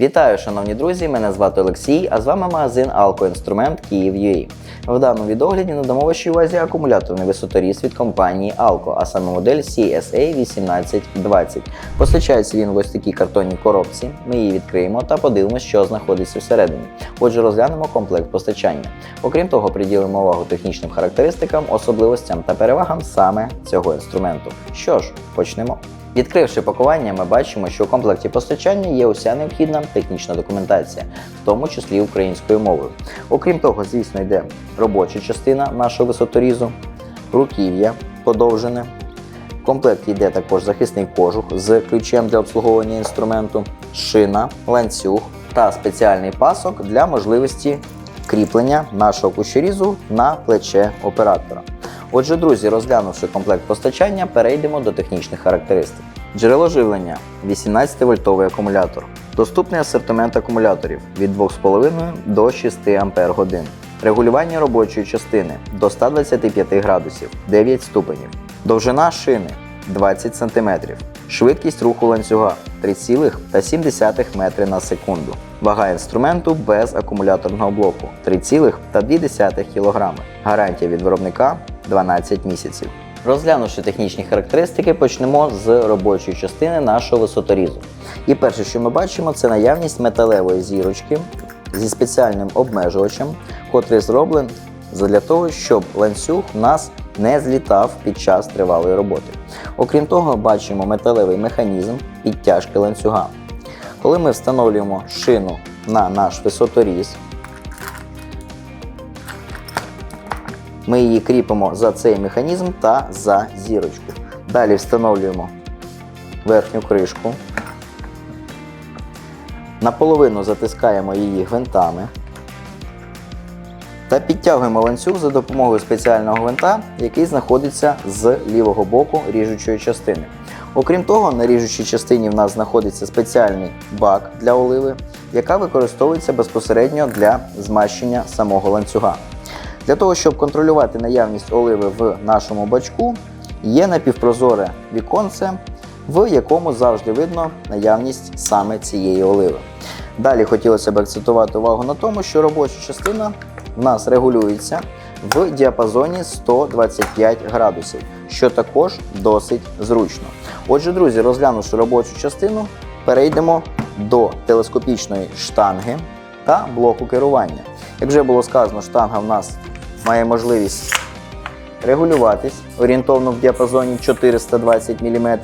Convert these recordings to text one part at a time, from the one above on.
Вітаю, шановні друзі! Мене звати Олексій, а з вами магазин Алко-Інструмент Київ.UA. В даному відогляді надамо вашій увазі акумуляторний висоторіз від компанії Alco, а саме модель CSA 1820. Постачається він в ось такій картонній коробці. Ми її відкриємо та подивимося, що знаходиться всередині. Отже, розглянемо комплект постачання. Окрім того, приділимо увагу технічним характеристикам, особливостям та перевагам саме цього інструменту. Що ж, почнемо. Відкривши пакування, ми бачимо, що у комплекті постачання є уся необхідна технічна документація, в тому числі українською мовою. Окрім того, звісно, йде робоча частина нашого висоторізу, руків'я подовжене. В комплекті йде також захисний кожух з ключем для обслуговування інструменту, шина, ланцюг та спеціальний пасок для можливості кріплення нашого кущерізу на плече оператора. Отже, друзі, розглянувши комплект постачання, перейдемо до технічних характеристик. Джерело живлення 18 вольтовий акумулятор. Доступний асортимент акумуляторів від 2,5 до 6 Ампер. Регулювання робочої частини до 125 градусів 9 ступенів. Довжина шини 20 см. Швидкість руху ланцюга 3,7 метри на секунду. Вага інструменту без акумуляторного блоку 3,2 кг. Гарантія від виробника 12 місяців. Розглянувши технічні характеристики, почнемо з робочої частини нашого висоторізу. І перше, що ми бачимо, це наявність металевої зірочки зі спеціальним обмежувачем, котрий зроблений для того, щоб ланцюг у нас не злітав під час тривалої роботи. Окрім того, бачимо металевий механізм підтяжки ланцюга. Коли ми встановлюємо шину на наш висоторіз, ми її кріпимо за цей механізм та за зірочку. Далі встановлюємо верхню кришку. Наполовину затискаємо її гвинтами та підтягуємо ланцюг за допомогою спеціального гвинта, який знаходиться з лівого боку ріжучої частини. Окрім того, на ріжучій частині в нас знаходиться спеціальний бак для оливи, яка використовується безпосередньо для змащення самого ланцюга. Для того, щоб контролювати наявність оливи в нашому бачку, є напівпрозоре віконце, в якому завжди видно наявність саме цієї оливи. Далі хотілося б акцентувати увагу на тому, що робоча частина в нас регулюється в діапазоні 125 градусів, що також досить зручно. Отже, друзі, розглянувши робочу частину, перейдемо до телескопічної штанги та блоку керування. Як вже було сказано, штанга в нас має можливість регулюватись орієнтовно в діапазоні 420 мм.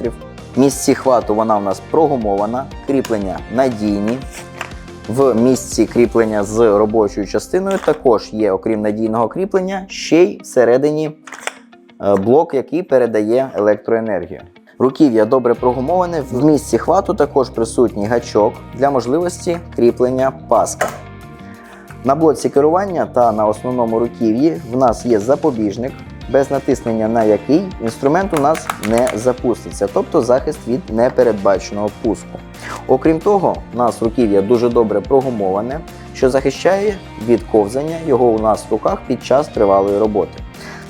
Місці хвату вона у нас прогумована, кріплення надійні. В місці кріплення з робочою частиною також є, окрім надійного кріплення, ще й всередині е, блок, який передає електроенергію. Руків'я добре прогумоване. В місці хвату також присутній гачок для можливості кріплення паска. На блоці керування та на основному руків'ї в нас є запобіжник, без натиснення на який інструмент у нас не запуститься, тобто захист від непередбаченого пуску. Окрім того, у нас руків'я дуже добре прогумоване, що захищає від ковзання його у нас в руках під час тривалої роботи.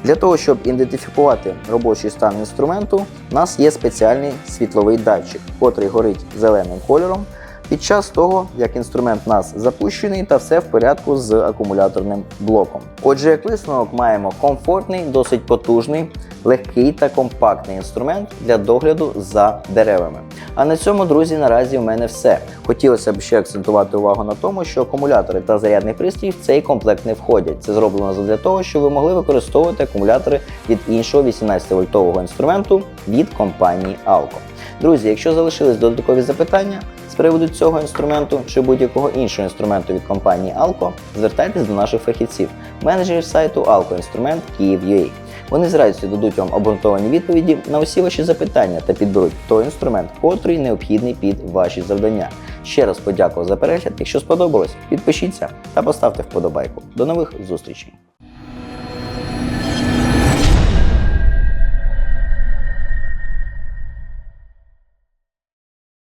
Для того, щоб ідентифікувати робочий стан інструменту, у нас є спеціальний світловий датчик, котрий горить зеленим кольором під час того, як інструмент у нас запущений та все в порядку з акумуляторним блоком. Отже, як висновок маємо комфортний, досить потужний, легкий та компактний інструмент для догляду за деревами. А на цьому, друзі, наразі в мене все. Хотілося б ще акцентувати увагу на тому, що акумулятори та зарядний пристрій в цей комплект не входять. Це зроблено для того, щоб ви могли використовувати акумулятори від іншого 18-вольтового інструменту від компанії Alco. Друзі, якщо залишились додаткові запитання з приводу цього інструменту чи будь-якого іншого інструменту від компанії Alco, звертайтесь до наших фахівців, менеджерів сайту Alco Інструмент Київ.UA. Вони з радістю дадуть вам обґрунтовані відповіді на усі ваші запитання та підберуть той інструмент, котрий необхідний під ваші завдання. Ще раз подякував за перегляд. Якщо сподобалось, підпишіться та поставте вподобайку. До нових зустрічей!